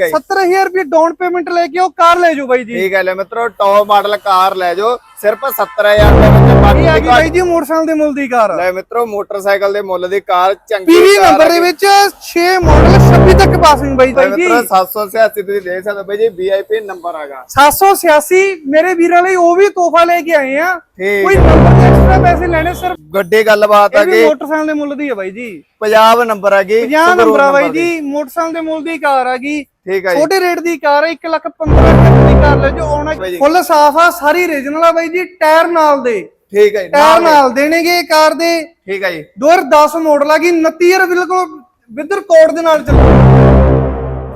ਹੈ। 70000 ਰੁਪਏ down payment ਲੈ ਕੇ ਉਹ ਕਾਰ ਲੈ ਜਾਓ ਬਾਈ ਜੀ ਠੀਕ ਹੈ ਲੈ ਮਿੱਤਰੋ ਟੌਪ ਮਾਡਲ ਕਾਰ ਲੈ ਜਾਓ ਸਿਰਫ 70000 ਰੁਪਏ ਵਿੱਚ ਇਹ ਬਾਕੀ ਆ ਗਈ ਬਾਈ ਜੀ ਮੋਟਰਸਾਈਕਲ ਦੇ ਮੁੱਲ ਦੀ ਕਾਰ। ਲੈ ਮਿੱਤਰੋ ਮੋਟਰਸਾਈਕਲ ਦੇ ਮੁੱਲ ਦੀ ਕਾਰ ਚੰਗੀ ਪੀਵੀ ਨੰਬਰ ਦੇ। ਵਿੱਚ 6 ਮਾਡਲ 26 ਤੱਕ ਪਾਸਿੰਗ ਬਾਈ ਜੀ। ਮਿੱਤਰੋ 786 ਤੁਸੀਂ ਦੇਖ ਸਕਦੇ ਹੋ ਬਾਈ ਜੀ ਵੀਆਈਪੀ ਨੰਬਰ ਆਗਾ 786 ਮੇਰੇ ਵੀਰਾਂ ਲਈ ਉਹ ਵੀ ਤੋਹਫਾ ਲੈ ਕੇ ਆਏ ਆ। ਠੀਕ। ਕੋਈ ਨੰਬਰ ਦੇ ਐਕਸਟਰਾ ਪੈਸੇ ਲੈਣੇ ਸਿਰਫ ਗੱਡੀ ਗੱਲਬਾਤ ਆ ਇਹ ਵੀ ਕਿ ਮੋਟਰਸਾਈਕਲ ਦੇ ਮੁੱਲ ਦੀ ਹੈ ਬਾਈ ਜੀ। ਪੰਜਾਬ ਨੰਬਰ ਆ ਗਈ 50 ਨੰਬਰ ਆ ਬਾਈ ਜੀ ਮੋਟਰਸਾਈਕਲ ਦੇ ਮੁੱਲ ਦੀ ਕਾਰ ਆ ਗਈ ਠੀਕ ਹੈ ਜੀ। ਛੋਟੇ ਰੇਟ ਦੀ ਕਾਰ ਹੈ 1 ਲੱਖ 15 ਹਜ਼ਾਰ ਦੀ ਕਾਰ ਲੈ ਜੋ ਆਉਣਾ ਬਾਈ ਜੀ। ਫੁੱਲ ਸਾਫ਼ ਆ ਸਾਰੀ ਰੀਜਨਲ ਆ ਬਾਈ ਜੀ ਟਾਇਰ ਨਾਲ ਦੇ। ਠੀਕ ਹੈ ਜੀ ਟਾਇਰ ਨਾਲ ਦੇਣਗੇ ਕਾਰ ਦੇ। ਠੀਕ ਹੈ ਜੀ। 2010 ਮਾਡਲ ਆ ਗਈ 29 ਹਜ਼ਾਰ ਬਿਲਕੁਲ ਵਿਦ ਰਿਕਾਰਡ ਦੇ ਨਾਲ ਚੱਲੂ।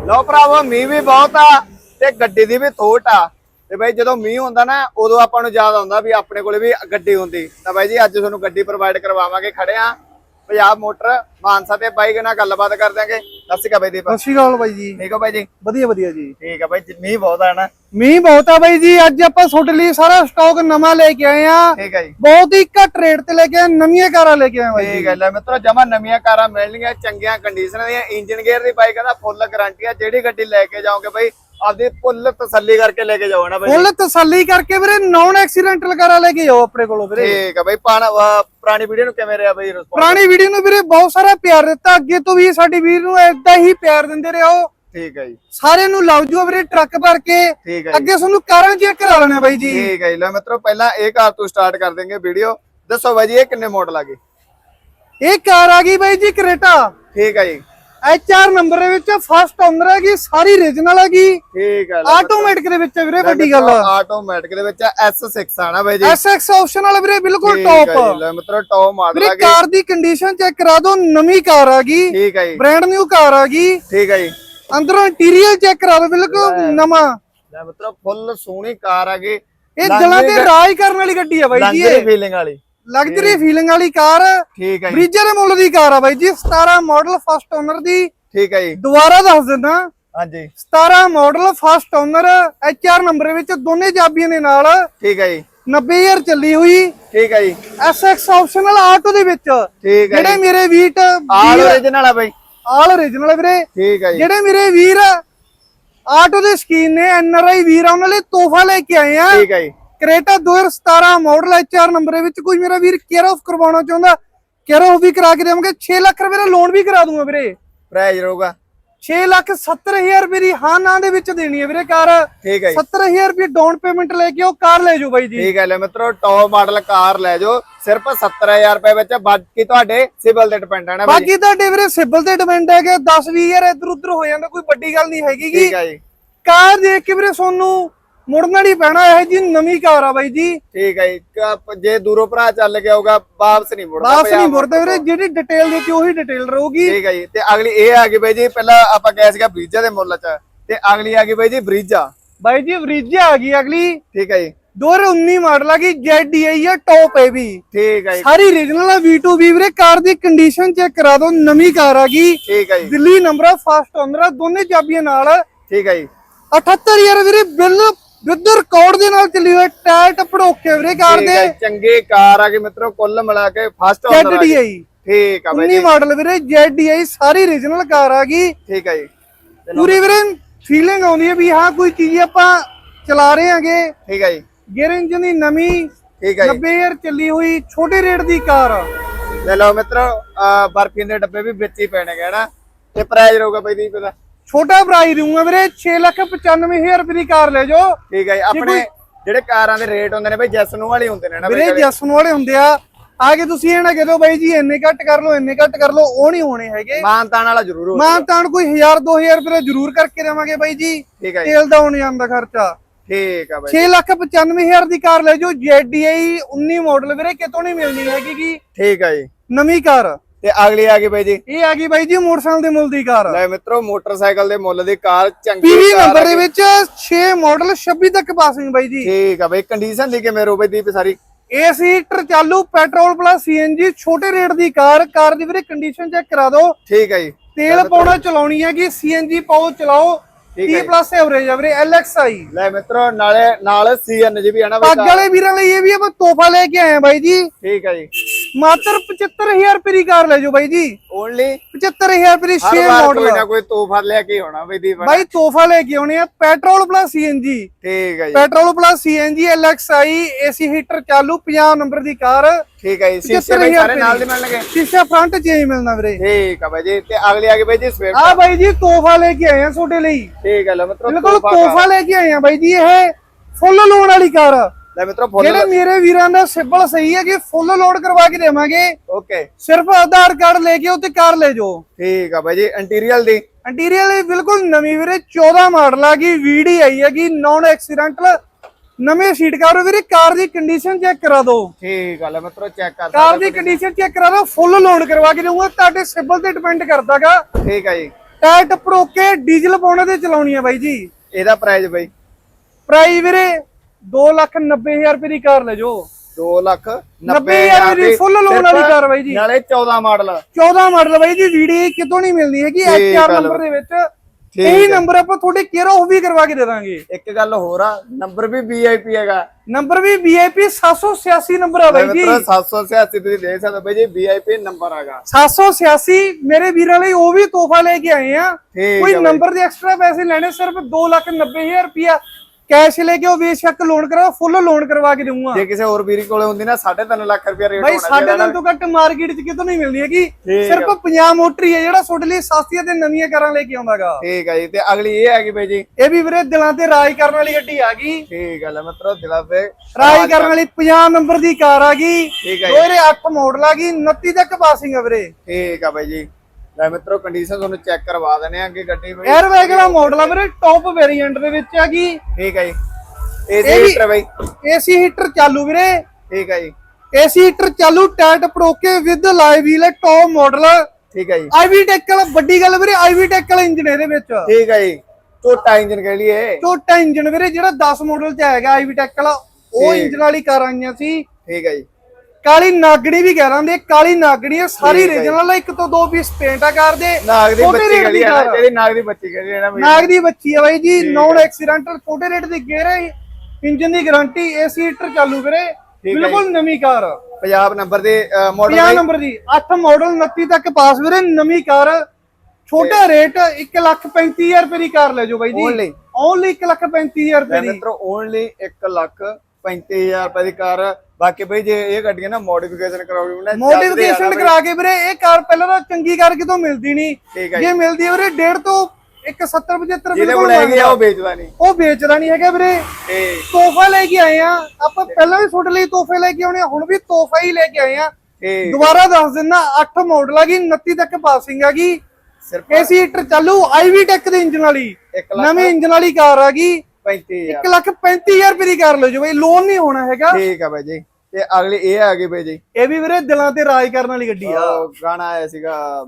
ਲਓ ਭਰਾਵੋ ਮੀਂਹ ਵੀ ਬਹੁਤ ਆ ਤੇ ਗੱਡੀ ਦੀ ਵੀ ਥੋਟ ਆ। ਤੇ ਬਾਈ ਜਦੋਂ ਮੀਂਹ ਹੁੰਦਾ ਨਾ ਉਦੋਂ ਆਪਾਂ ਨੂੰ ਯਾਦ ਆਉਂਦਾ ਵੀ ਆਪਣੇ ਕੋਲੇ ਵੀ ਗੱਡੀ ਹੁੰਦੀ। ਤਾਂ ਬਾਈ ਜੀ ਅੱਜ ਤੁਹਾਨੂੰ ਗੱਡੀ ਪ੍ਰੋਵਾਈਡ ਕਰਵਾਵਾਂਗੇ ਖੜੇ ਆ। ਪੰਜਾਬ ਮੋਟਰ ਮਾਨਸਾ ਤੇ ਬਾਈ ਨਾਲ ਗੱਲਬਾਤ ਕਰ ਦਾਂਗੇ ਸਤਿ ਸ਼੍ਰੀ ਅਕਾਲ ਬਾਈ ਦੀਪ। ਸਤਿ ਸ਼੍ਰੀ ਅਕਾਲ ਬਾਈ ਜੀ। ਠੀਕ ਹੋ ਬਾਈ ਜੀ? ਵਧੀਆ ਵਧੀਆ ਜੀ। ਠੀਕ ਆ ਬਾਈ ਜੀ, ਮੀਂਹ ਬਹੁਤ ਆ ਨਾ। ਮੀਂਹ ਬਹੁਤ ਆ ਬਾਈ ਜੀ ਅੱਜ ਆਪਾਂ ਤੁਹਾਡੇ ਲਈ ਸਾਰਾ ਸਟਾਕ ਨਵਾਂ ਲੈ ਕੇ ਆਏ ਆ। ਠੀਕ ਹੈ ਜੀ। ਬਹੁਤ ਹੀ ਘੱਟ ਰੇਟ ਤੇ ਲੈ ਕੇ ਆਏ ਨਵੀਆਂ ਕਾਰਾਂ ਲੈ ਕੇ ਆਏ ਬਾਈ ਜੀ। ਠੀਕ ਹੈ ਲੈ ਮਿੱਤਰੋ ਜਮਾ ਨਵੀਆਂ ਕਾਰਾਂ ਮਿਲਣਗੀਆਂ ਚੰਗੀਆਂ ਕੰਡੀਸ਼ਨ ਦੀਆਂ ਇੰਜਨ ਗੇਅਰ ਦੀ ਬਾਈਕ ਦਾ ਫੁੱਲ ਗਾਰੰਟੀ ਆ ਜਿਹੜੀ ਗੱਡੀ ਲੈ ਕੇ ਜਾਓਗੇ ਬਾਈ ਆਪਦੀ ਫੁੱਲ ਤਸੱਲੀ ਕਰਕੇ ਲੈ ਕੇ ਜਾਓ ਨਾ ਬਾਈ ਫੁੱਲ ਤਸੱਲੀ ਕਰਕੇ ਵੀਰੇ ਨੌਨ ਐਕਸੀਡੈਂਟਲ ਕਾਰਾਂ ਲੈ ਕੇ ਜਾਓ ਆਪਣੇ ਕੋਲੋਂ ਵੀਰੇ। ਠੀਕ ਆ ਬਾਈ ਪੁਰਾਣੀ ਵੀਡੀਓ ਨੂੰ ਕਿਵੇਂ ਰਿਹਾ ਬਾਈ ਰਿਸਪੌਂਸ ਪੁਰਾਣੀ ਵੀਡੀਓ ਨੂੰ ਵੀਰੇ ਬਹੁਤ ਸਾਰਾ ਪਿਆਰ ਦਿੱਤਾ। ਅੱਗੇ ਤੋਂ ਵੀ ਸਾਡੀ ਵੀਰ ਨੂੰ ਏਦਾਂ ਹੀ ਪਿਆਰ ਦਿੰਦੇ ਰਹੋ। ਠੀਕ ਹੈ ਜੀ। ਸਾਰਿਆਂ ਨੂੰ ਲਵ ਜੂ ਵੀਰੇ ਟਰੱਕ ਭਰ ਕੇ। ਅੱਗੇ ਤੁਹਾਨੂੰ ਕਾਰਾਂ ਚੈੱਕ ਕਰਾ ਲੈਣਾ ਬਾਈ ਜੀ। ਠੀਕ ਹੈ ਜੀ। ਲੈ ਮਿੱਤਰੋ ਪਹਿਲਾਂ ਇਹ ਕਾਰ ਤੋਂ ਸਟਾਰਟ ਕਰ ਦੇਂਗੇ ਵੀਡੀਓ ਦੱਸੋ ਬਾਈ ਜੀ ਇਹ ਕਿੰਨੇ ਮਾਡਲ ਆ ਗਏ? ਇਹ ਕਾਰ ਆ ਗਈ ਬਾਈ ਜੀ ਕਰੇਟਾ ਠੀਕ ਹੈ ਜੀ। ਐਚ ਆਰ ਨੰਬਰ ਦੇ ਵਿੱਚ ਫਸਟ ਓਨਰ ਹੈਗੀ ਸਾਰੀ ਰੀਜਨਲ ਹੈਗੀ। ਠੀਕ ਹੈ ਆਟੋਮੈਟਿਕ ਦੇ ਵਿੱਚ ਵੀਰੇ ਵੱਡੀ ਗੱਲ ਆਟੋਮੈਟਿਕ ਦੇ ਵਿੱਚ S6 ਆਣਾ ਬਾਈ ਜੀ। ਐਸਐਕਸ ਆਪਸ਼ਨ ਵਾਲਾ ਵੀਰੇ ਬਿਲਕੁਲ ਟੌਪ ਮਿੱਤਰੋ ਟੌਪ ਮਾਡਲ ਆ ਗਈ। ਕਾਰ ਦੀ ਕੰਡੀਸ਼ਨ ਚੈੱਕ ਕਰਾ ਦਿਓ ਨਵੀਂ ਕਾਰ ਆ ਗਈ। ਠੀਕ ਹੈ ਜੀ। ਬ੍ਰਾਂਡ ਨਿਊ ਕਾਰ ਆ ਗਈ। ਠੀਕ ਹੈ ਜੀ। ਅੰਦਰੋਂ ਇੰਟੀਰੀਅਰ ਚੈੱਕ ਕਰਾ ਦਿਓ ਬਿਲਕੁਲ ਨਵਾਂ। ਲੈ ਮਿੱਤਰੋ ਫੁੱਲ ਸੋਹਣੀ ਕਾਰ ਆ ਗਈ। ਇਹ ਦਿਲਾਂ ਤੇ ਰਾਜ ਕਰਨ ਵਾਲੀ ਗੱਡੀ ਆ ਬਾਈ ਜੀ ਇਹ। ਫੀਲਿੰਗ ਵਾਲੀ। ਲਗਜ਼ਰੀ ਫੀਲਿੰਗ ਵਾਲੀ ਕਾਰ ਠੀਕ ਹੈ ਜੀ। ਬ੍ਰਿਜਰ ਮੁੱਲ ਦੀ ਕਾਰ ਆ ਬਾਈ ਜੀ। 17 ਮਾਡਲ ਫਸਟ ਓਨਰ ਦੀ। ਠੀਕ ਹੈ ਜੀ। ਦੁਬਾਰਾ ਦੱਸ ਦਿੰਦਾ। ਹਾਂਜੀ। 17 model first owner H R number ਵਿੱਚ ਦੋਨੇ ਚਾਬੀਆਂ ਦੇ ਨਾਲ ਠੀਕ ਹੈ ਜੀ। 90000 ਚੱਲੀ ਹੋਈ। ਠੀਕ ਹੈ ਜੀ। ਐਸਐਕਸ ਆਪਸ਼ਨਲ ਆਟੋ ਦੇ ਵਿੱਚ। ਠੀਕ ਹੈ ਜਿਹੜੇ ਮੇਰੇ ਵੀਟ ਆਲ origignal ਆ ਬਾਈ। ਆਲ origignal ਵੀਰੇ। ਠੀਕ ਹੈ ਜੀ। ਜਿਹੜੇ ਮੇਰੇ ਵੀਰ ਆਟੋ ਦੇ ਸ਼ਕੀਨ ਨੇ ਐਨਆਰਆਈ ਵੀਰ ਆ ਉਹਨਾਂ ਲਈ ਤੋਹਫਾ ਲੈ ਕੇ ਆਏ ਆ। ਠੀਕ ਹੈ ਜੀ। ਕਰੇਟਾ 2017 ਮਾਡਲ ਐਚਆਰ ਨੰਬਰ ਦੇ ਵਿੱਚ। ਕੋਈ ਮੇਰਾ ਵੀਰ ਕੇਅਰ ਆਫ ਕਰਵਾਉਣਾ ਚਾਹੁੰਦਾ ਕੇਅਰ ਆਫ ਵੀ ਕਰਾ ਕੇ ਦੇਵਾਂਗੇ। 6 ਲੱਖ ਰੁਪਏ ਦਾ ਲੋਨ ਵੀ ਕਰਾ ਦੂੰਗਾ ਵੀਰੇ। ਪ੍ਰਾਈਸ ਰਹੂਗਾ। 6 ਲੱਖ 70000 ਰੁਪਏ ਦੀ ਹਾਂ ਨਾ ਦੇ ਵਿੱਚ ਦੇਣੀ ਹੈ ਵੀਰੇ ਕਾਰ। ਠੀਕ ਹੈ ਜੀ। 70000 ਰੁਪਏ ਡਾਊਨ ਪੇਮੈਂਟ ਲੈ ਕੇ ਉਹ ਕਾਰ ਲੈ ਜਾਓ ਬਾਈ ਜੀ। ਠੀਕ ਹੈ ਲੈ ਮਿੱਤਰੋ ਟੌਪ ਮਾਡਲ ਕਾਰ ਲੈ ਜਾਓ। ਸਿਰਫ 70000 ਰੁਪਏ ਵਿੱਚ ਬਾਕੀ ਤੁਹਾਡੇ ਸਿਵਲ ਤੇ ਡਿਪੈਂਡ ਹੈ ਨਾ ਬਾਕੀ ਤੁਹਾਡੇ ਵੀਰੇ ਸਿਬਲ ਤੇ ਡਿਪੈਂਡ ਹੈ ਕਿ 10 20000 ਇੱਧਰ ਉੱਧਰ ਹੋ ਜਾਂਦਾ ਕੋਈ ਵੱਡੀ ਗੱਲ ਨਹੀਂ ਹੈਗੀ ਠੀਕ ਹੈ ਜੀ। ਕਾਰ ਦੇਖ ਕੇ ਵੀਰੇ ਤੁਹਾਨੂੰ ਮੁੜਨਾ ਨਹੀਂ ਪੈਣਾ ਇਹ ਜੀ ਨਵੀਂ ਕਾਰ ਆ ਬਾਈ ਜੀ। ਠੀਕ ਹੈ ਜੀ ਕ- ਜੇ ਦੂਰੋਂ ਭਰਾ ਚੱਲ ਗਿਆ ਹੋਊਗਾ ਵਾਪਸ ਨਹੀਂ ਮੁੜਦਾ ਵਾਪਸ ਨਹੀਂ ਪੰਜਾਬ ਮੁੜਦੇ ਵੀਰੇ ਜਿਹੜੀ ਡਿਟੇਲ ਦਿੱਤੀ ਉਹੀ ਡਿਟੇਲ ਰਹੂਗੀ। ਠੀਕ ਹੈ ਜੀ ਤੇ ਅਗਲੀ ਇਹ ਆ ਗਈ ਬਾਈ ਜੀ ਪਹਿਲਾਂ ਆਪਾਂ ਗਏ ਸੀਗਾ ਬ੍ਰਿਜਾ ਦੇ ਮੁੱਲ ਚ ਤੇ ਅਗਲੀ ਆ ਗਈ ਬਾਈ ਜੀ ਬ੍ਰਿਜਾ। ਬਾਈ ਜੀ ਵਰੀਜਾ ਆ ਗਈ ਅਗਲੀ। ਠੀਕ ਹੈ ਜੀ। 2019 ਮਾਡਲ ਆ ਗਈ ZDI ਆ ਟੌਪ ਹੈ ਵੀ। ਠੀਕ ਹੈ ਜੀ। ਸਾਰੀ ਰੀਜਨਲ ਆ V2 ਵੀ ਵੀਰੇ ਕਾਰ ਦੀ ਕੰਡੀਸ਼ਨ ਚੈੱਕ ਕਰਾ ਦਿਓ ਨਵੀਂ ਕਾਰ ਆ ਗਈ। ਠੀਕ ਹੈ ਜੀ। ਦਿੱਲੀ ਨੰਬਰ ਆ ਫਸਟ ਓਨਰ ਆ ਦੋਨੇ ਚਾਬੀਆਂ ਨਾਲ। ਠੀਕ ਹੈ ਜੀ। 78000 ਵੀਰੇ ਬਿੱਲ ਵਿਦ ਰਿਕਾਰਡ ਦੇ ਨਾਲ ਚੱਲੀ ਹੋਈ ਟਾਇਰ ਓਕੇ ਵੀਰੇ ਕਾਰ ਦੇ। ਚੰਗੀ ਕਾਰ ਆ ਗਈ ਮਿੱਤਰੋ ਕੁੱਲ ਮਿਲਾ ਕੇ ਫਸਟ ਆਨਰ ਆ ਗਈ। ਠੀਕ ਆ ਬਾਈ 19 ਮਾਡਲ ਵੀਰੇ ZDI ਸਾਰੀ ਰੀਜਨਲ ਕਾਰ ਆ ਗਈ। ਠੀਕ ਹੈ ਜੀ। ਪੂਰੀ ਵੀਰੇ ਫੀਲਿੰਗ ਆਉਂਦੀ ਹੈ ਵੀ ਹਾਂ ਕੋਈ ਚੀਜ਼ ਆਪਾਂ ਚਲਾ ਰਹੇ ਆਂਗੇ ਠੀਕ ਹੈ ਜੀ। ਗੇਅਰ ਇੰਜਨ ਦੀ ਨਵੀਂ ਠੀਕ ਹੈ ਜੀ। 90000 ਚੱਲੀ ਹੋਈ ਛੋਟੇ ਰੇਟ ਦੀ ਕਾਰ ਆ। ਲੈ ਲਓ ਮਿੱਤਰੋ ਬਰਫੀ ਦੇ ਡੱਬੇ ਵੀ ਵਿੱਚ ਹੀ ਪੈਣਗੇ ਹਨਾ? ਤੇ ਪ੍ਰਾਈਸ ਰਹੂਗਾ ਬਾਈ ਦਾ। ਛੋਟਾ ਪ੍ਰਾਈਸ ਦੂੰਗਾ ਵੀਰੇ 695000 ਰੁਪਏ ਦੀ ਕਾਰ ਲੈ ਜਾਓ। ਠੀਕ ਹੈ ਜੀ ਆਪਣੇ ਜਿਹੜੇ ਕਾਰਾਂ ਦੇ ਰੇਟ ਹੁੰਦੇ ਨੇ ਬਾਈ ਜੈਸ ਨੂੰ ਵਾਲੇ ਹੁੰਦੇ ਨੇ ਨਾ ਵੀਰੇ ਜਸਨ ਵਾਲੇ ਹੁੰਦੇ ਆ। ਆ ਕੇ ਤੁਸੀਂ ਇਹ ਨਾ ਕਹੋ ਬਾਈ ਜੀ ਇੰਨੇ ਘੱਟ ਕਰ ਲਓ ਇੰਨੇ ਘੱਟ ਕਰ ਲਓ ਉਹ ਨਹੀਂ ਹੋਣੇ ਹੈਗੇ। ਮਾਨਤਾਨ ਵਾਲਾ ਜ਼ਰੂਰ ਹੋਊ ਮਾਨ ਤਾਨ ਕੋਈ 1000 2000 ਰੁਪਏ ਜ਼ਰੂਰ ਕਰਕੇ ਦੇਵਾਂਗੇ ਬਾਈ ਜੀ। ਠੀਕ ਹੈ ਜੀ। ਤੇਲ ਦਾ ਹੋਣ ਜਾਂਦਾ ਖਰਚਾ। ਠੀਕ ਆ ਬਾਈ। 695000 ਦੀ ਕਾਰ ਲੈ ਜਾਓ ZDI 19 ਮਾਡਲ ਵੀਰੇ ਕਿਤੋਂ ਨਹੀਂ ਮਿਲਣੀ ਹੈਗੀ ਗੀ। ਠੀਕ ਆ ਜੀ। ਨਵੀਂ ਕਾਰ। ਤੇ ਅਗਲੀ ਆ ਗਈ ਬਾਈ ਜੀ। ਇਹ ਆ ਗਈ ਬਾਈ ਜੀ ਮੋਟਰਸਾਈਕਲ ਦੇ ਮੁੱਲ ਦੀ ਕਾਰ। ਲੈ ਮਿੱਤਰੋ ਮੋਟਰਸਾਈਕਲ ਦੇ ਮੁੱਲ ਦੀ ਕਾਰ ਚੰਗੀ ਪੀਵੀ ਕਾਰ ਨੰਬਰ ਦੇ। ਵਿੱਚ 6 ਮਾਡਲ 26 ਤੱਕ ਪਾਸਿੰਗ ਬਾਈ ਜੀ। ਠੀਕ ਆ ਬਾਈ ਕੰਡੀਸ਼ਨ ਦੀ ਕਿਵੇਂ ਰੋ ਬਾਈ ਦੀਪ ਸਾਰੀ? ਏਸੀ ਹੀਟਰ ਚਾਲੂ ਪੈਟਰੋਲ ਪਲੱਸ ਸੀਐਨਜੀ ਛੋਟੇ ਰੇਟ ਦੀ ਕਾਰ। ਕਾਰ ਦੀ ਵੀਰੇ ਕੰਡੀਸ਼ਨ ਚੈੱਕ ਕਰਾ ਦਿਓ। ਠੀਕ ਆ ਜੀ। ਤੇਲ ਪਾਉਣਾ ਚਲਾਉਣੀ ਹੈ ਕਿ ਸੀਐਨਜੀ ਪਾਓ ਚਲਾਓ। ਠੀਕ 30 ਪਲੱਸ ਐਵਰੇਜ ਆ ਵੀਰੇ LXI ਲੈ ਮਿੱਤਰੋ ਨਾਲੇ ਨਾਲ ਸੀਐਨਜੀ ਵੀ ਆਣਾ ਬਾਈ ਪੱਗ ਵਾਲੇ ਵੀਰਾਂ ਲਈ ਇਹ ਵੀ ਆਪਾਂ ਤੋਹਫਾ ਲੈ ਕੇ ਆਏ ਆ ਬਾਈ ਜੀ। ਠੀਕ ਆ ਜੀ। ਮਾਤਰ 75000 ਰੁਪਏ ਦੀ ਕਾਰ ਲੈ ਜਾਓ ਬਾਈ ਜੀ। ਓਨਲੀ 75000 ਰੁਪਏ ਦੀ ਹਰ 6 ਵਾਰ ਮਾਡਲ ਕੋਈ ਨਾ ਕੋਈ ਤੋਹਫਾ ਲੈ ਕੇ ਆਉਣਾ ਬਈ ਦੀਪ ਬਾਈ ਤੋਹਫਾ ਲੈ ਕੇ ਆਉਣੇ ਆ। Petrol plus CNG. ਠੀਕ ਹੈ ਜੀ। Petrol plus CNG LXI AC heater ਚਾਲੂ 50 ਨੰਬਰ ਦੀ ਕਾਰ। ਠੀਕ ਹੈ ਜੀ ਸੀਸੇ ਬਈ 75000 ਸਾਰੇ ਨਾਲ ਦੇ। ਮਿਲਣਗੇ। ਸ਼ੀਸ਼ਾ ਫਰੰਟ ਚੇਂਜ ਮਿਲਣਾ ਵੀਰੇ। ਠੀਕ ਹੈ ਬਾਈ ਜੀ ਤੇ ਅਗਲੀ ਆ ਬਾਈ ਜੀ ਸਵੇਰ ਆ ਬਾਈ ਜੀ ਤੋਹਫਾ ਲੈ ਕੇ ਆਏ ਆ ਤੁਹਾਡੇ ਲਈ। ਠੀਕ ਹੈ ਲੈ ਬਿਲਕੁਲ ਤੋਹਫਾ ਲੈ ਕੇ ਆਏ ਆ ਬਾਈ ਜੀ ਇਹ ਫੁੱਲ ਲੋਨ ਵਾਲੀ ਕਾਰ। ਲੈ ਮਿੱਤਰੋ ਫੁੱਲ ਜਿਹੜੇ ਮੇਰੇ ਵੀਰਾਂ ਦਾ ਸਿਬਲ ਸਹੀ ਹੈ ਕਿ ਫੁੱਲ ਲੋਡ ਕਰਵਾ ਕੇ ਦੇਵਾਂਗੇ। ਓਕੇ। ਸਿਰਫ ਆਧਾਰ ਕਾਰਡ ਲੈ ਕੇ ਉੱਤੇ ਕਾਰ ਲੈ ਜਾਓ। ਠੀਕ ਆ ਬਾਈ ਜੀ ਇੰਟੀਰੀਅਰ ਦੀ। ਇੰਟੀਰੀਅਰ ਇਹ ਬਿਲਕੁਲ ਨਵੀਂ ਵੀਰੇ 14 ਮਾਡਲ ਆ ਗਈ ਵੀਡੀ ਆਈ ਹੈਗੀ ਨਾਨ ਐਕਸੀਡੈਂਟਲ ਨਵੇਂ ਸੀਟ ਕਵਰ ਵੀਰੇ ਕਾਰ ਦੀ ਕੰਡੀਸ਼ਨ ਚੈੱਕ ਕਰਾ ਦਿਓ ਠੀਕ ਆ ਲੈ ਮਿੱਤਰੋ ਚੈੱਕ ਕਰ ਕਾਰ ਦੀ ਕੰਡੀਸ਼ਨ ਚੈੱਕ ਕਰਾ ਦਿਓ ਫੁੱਲ ਲੋਡ ਕਰਵਾ ਕੇ ਦਊਂਗਾ ਤੁਹਾਡੇ ਸਿਬਲ ਤੇ ਡਿਪੈਂਡ ਕਰਦਾਗਾ। ਠੀਕ ਆ ਜੀ। ਟਾਇਰ ਟਪਰੋ ਕੇ ਡੀਜ਼ਲ ਪਾਉਣੇ ਤੇ ਚਲਾਉਣੀ ਆ ਬਾਈ ਜੀ। ਇਹਦਾ ਪ੍ਰਾਈਸ ਬਾਈ? ਪ੍ਰਾਈਸ ਵੀਰੇ 290000 ਰੁਪਏ ਦੀ ਕਾਰ ਲੈ ਜਾਓ। 2 ਲੱਖ 90,000 ਦੀ full loan ਵਾਲੀ ਕਾਰ ਬਾਈ ਜੀ। ਨਾਲੇ 14 ਮਾਡਲ। 14 ਮਾਡਲ ਬਾਈ ਜੀ ਵੀਡੀਓ ਕਿਤੋਂ ਨਹੀਂ ਮਿਲਦੀ ਹੈਗੀ। ਐਚਆਰ। ਨੰਬਰ ਦੇ ਵਿੱਚ। ਇਹੀ। ਨੰਬਰ ਆਪਾਂ ਤੁਹਾਡੇ ਕੇਅਰ ਆਫ ਵੀ ਕਰਵਾ ਕੇ ਦੇ ਦਾਂਗੇ। ਇੱਕ ਗੱਲ ਹੋਰ ਆ ਨੰਬਰ ਵੀ ਵੀਆਈਪੀ ਹੈਗਾ। ਨੰਬਰ ਵੀ VIP 786 ਨੰਬਰ ਆ ਬਾਈ ਜੀ। ਮਿੱਤਰੋ 786 ਤੁਸੀਂ ਦੇਖ ਸਕਦੇ ਬਾਈ ਜੀ ਵੀਆਈਪੀ ਨੰਬਰ ਹੈਗਾ। 786 ਮੇਰੇ ਵੀਰਾਂ ਲਈ ਉਹ ਵੀ ਤੋਹਫਾ ਲੈ ਕੇ ਆਏ ਆ। ਕੋਈ। ਨੰਬਰ ਦੇ ਐਕਸਟਰਾ ਪੈਸੇ ਲੈਣੇ ਸਿਰਫ 290000 ਰੁਪਿਆ ਕੈਸ਼ ਲੈ ਕੇ ਉਹ ਬੇਸ਼ੱਕ ਲੋਨ ਕਰਾਓ ਫੁੱਲ ਲੋਨ ਕਰਵਾ ਕੇ ਦਊਂਗਾ। ਜੇ ਕਿਸੇ ਹੋਰ ਵੀਰੀ ਕੋਲੇ ਹੁੰਦੀ ਨਾ 3.5 ਲੱਖ ਰੁਪਏ ਰੇਟ ਬਾਈ ਹੋਣਾ ਸਾਡੇ ਜਿਹੜਾ ਨਾਲ ਤੋਂ ਘੱਟ ਮਾਰਕੀਟ 'ਚ ਕਿਤੋਂ ਨਹੀਂ ਮਿਲਦੀ ਹੈਗੀ। ਸਿਰਫ 50 ਮੋਟਰ ਹੀ ਹੈ ਜਿਹੜਾ ਤੁਹਾਡੇ ਲਈ ਸਸਤੀਆਂ ਤੇ ਨਵੀਆਂ ਕਾਰਾਂ ਲੈ ਕੇ ਆਉਂਦਾਗਾ। ਠੀਕ ਆ ਜੀ ਤੇ ਅਗਲੀ ਇਹ ਹੈਗੀ ਬਾਈ ਜੀ। ਇਹ ਵੀ ਵੀਰੇ ਦਿਲਾਂ ਤੇ ਰਾਜ ਕਰਨ ਵਾਲੀ ਗੱਡੀ ਆ ਗਈ। ਠੀਕ ਲੈ ਮਿੱਤਰੋ ਦਿਲਾਂ ਤੇ ਰਾਜ ਕਰਨ ਵਾਲੀ 50 ਨੰਬਰ ਦੀ ਕਾਰ ਆ ਗਈ। ਠੀਕ ਹੈ ਜੀ। 2008 ਮਾਡਲ ਆ ਗਈ 29 ਤੱਕ ਪਾਸਿੰਗ ਆ ਵੀਰੇ। ਠੀਕ ਆ ਬਾਈ ਜੀ। ਲੈ ਮਿੱਤਰੋ ਕੰਡੀਸ਼ਨ ਤੁਹਾਨੂੰ ਚੈੱਕ ਕਰਵਾ ਦਨੇ ਆ ਕਿ ਗੱਡੀ ਬਾਈ 에ਅਰ ਬੈਗ ਵਾਲਾ ਮਾਡਲ ਆ ਵੀਰੇ ਟੌਪ ਵੇਰੀਐਂਟ ਦੇ ਵਿੱਚ ਆ ਗਈ ਠੀਕ ਆ ਜੀ। ਵੀ- ਹੀਟਰ ਬਾਈ। ਏਸੀ ਹੀਟਰ ਚਾਲੂ ਵੀਰੇ। ਠੀਕ ਆ ਜੀ। ਏਸੀ ਹੀਟਰ ਚਾਲੂ tyre ਪੜੋਕੇ with live wheel top model ਠੀਕ ਆ ਜੀ। ਆਈਵੀ ਟੈਕ ਵਾਲਾ ਵੱਡੀ ਗੱਲ ਵੀਰੇ ਆਈਵੀ ਟੈਕ ਵਾਲਾ ਇੰਜਨ ਇਹਦੇ ਵਿੱਚ। ਠੀਕ ਆ ਜੀ। ਛੋਟਾ ਇੰਜਨ ਕਹਿ ਲਈਏ। ਛੋਟਾ ਇੰਜਨ ਵੀਰੇ ਜਿਹੜਾ 10 ਮਾਡਲ ਚ ਆਏਗਾ ਆਈਵੀ ਟੈਕ ਵਾਲਾ ਉਹ। ਇੰਜਨ ਵਾਲੀ ਕਾਰ ਆਈਆਂ ਸੀ। ਠੀਕ ਆ ਜੀ। ਕਾਲੀ ਨਾਗਣੀ ਵੀ ਕਹਿ ਦਿੰਦੇ ਕਾਲੀ ਨਾਗਣੀ ਆ ਸਾਰੀ ਹੈ ਜੀ। ਰੀਜਨਲ ਇੱਕ ਤੋਂ ਦੋ ਪੀਸ ਪੇਂਟ ਆ ਕਾਰ ਦੇ। ਨਾਗ ਦੀ ਬੱਚੀ ਗਲੀ ਦੀ ਕਾਰ। ਜਿਹੜੀ ਨਾਗ ਦੀ ਬੱਚੀ ਗਲੀ ਹੈ ਨਾ ਬਾਈ ਨਾਗ ਦੀ ਬੱਚੀ ਆ ਬਾਈ ਜੀ ਨੌਨ ਐਕਸੀਡੈਂਟਲ ਛੋਟੇ ਰੇਟ ਦੀ ਗੇਅਰ ਹੈ ਇੰਜਨ ਦੀ ਗਾਰੰਟੀ ਏਸੀ ਹੀਟਰ ਚਾਲੂ ਵੀਰੇ ਹੈ ਬਿਲਕੁਲ ਨਵੀਂ ਕਾਰ ਪੰਜਾਬ ਨੰਬਰ ਦੇ ਮਾਡਲ 50 ਨੰਬਰ ਦੀ 8 ਮਾਡਲ 29 ਤੱਕ ਪਾਸ ਵੀਰੇ ਨਵੀਂ ਕਾਰ ਛੋਟਾ ਰੇਟ 135000 ਰੁਪਏ ਦੀ ਕਾਰ ਲੈ ਜਾਓ ਬਾਈ ਜੀ। Only? ਓਨਲੀ 135000 ਰੁਪਏ ਦੀ। ਮਿੱਤਰੋ ਓਨਲੀ 1 ਲੱਖ 35000 ਰੁਪਏ ਦੀ ਕਾਰ ਬਾਕੀ ਬਈ ਜੇ ਇਹ ਗੱਡੀਆਂ ਨਾ ਮੋਡੀਫਿਕੇਸ਼ਨ ਕਰਾਉਣੀ ਨਾ ਮੋਡੀਫਿਕੇਸ਼ਨ ਕਰਾ ਕੇ ਵੀਰੇ ਇਹ ਕਾਰ ਪਹਿਲਾਂ ਤਾਂ ਚੰਗੀ ਕਾਰ ਕਿਤੋਂ ਮਿਲਦੀ ਨਹੀਂ। ਜੇ। ਮਿਲਦੀ ਹੈ ਵੀਰੇ 1.5 ਤੋਂ ਇੱਕ 70 75 ਜਿਹਦੇ ਕੋਲ ਹੈਗੀ ਆ। ਉਹ ਵੇਚਦਾ ਨਹੀਂ। ਉਹ ਵੇਚਦਾ ਨਹੀਂ ਹੈਗਾ ਵੀਰੇ। ਤੇ ਤੋਹਫਾ ਲੈ ਕੇ ਆਏ ਆ। ਆਪਾਂ ਪਹਿਲਾਂ ਵੀ ਤੁਹਾਡੇ ਲਈ ਤੋਹਫੇ ਲੈ ਕੇ ਆਉਣੇ ਹੁਣ ਵੀ ਤੋਹਫਾ ਹੀ ਲੈ ਕੇ ਆਏ ਆ। ਦੁਬਾਰਾ ਦੱਸ ਦਿੰਦਾ 8 ਮਾਡਲ ਆ ਗਈ 29 ਤੱਕ ਪਾਸਿੰਗ ਆ ਗਈ। ਸਿਰਫ ਏਸੀ ਹੀਟਰ ਚਾਲੂ ਆਈਵੀ ਟੈਕ ਦੇ ਇੰਜਨ ਵਾਲੀ। ਨਵੀਂ ਇੰਜਨ ਵਾਲੀ ਕਾਰ ਆ ਗਈ। 35000 1 ਲੱਖ 35000 ਰੁਪਏ ਦੀ ਕਾਰ ਲਓ ਜੀ ਬਈ ਲੋਨ ਨਹੀਂ ਹੋਣਾ ਹੈਗਾ। ਠੀਕ ਆ ਬਾਈ ਜੀ। ਤੇ ਅਗਲੀ ਇਹ ਆ ਗਈ ਬਾਈ ਜੀ। ਇਹ ਵੀ ਵੀਰੇ ਦਿਲਾਂ ਤੇ ਰਾਜ ਕਰਨ ਵਾਲੀ ਗੱਡੀ ਆ। ਉਹ ਗਾਣਾ ਆਇਆ ਸੀਗਾ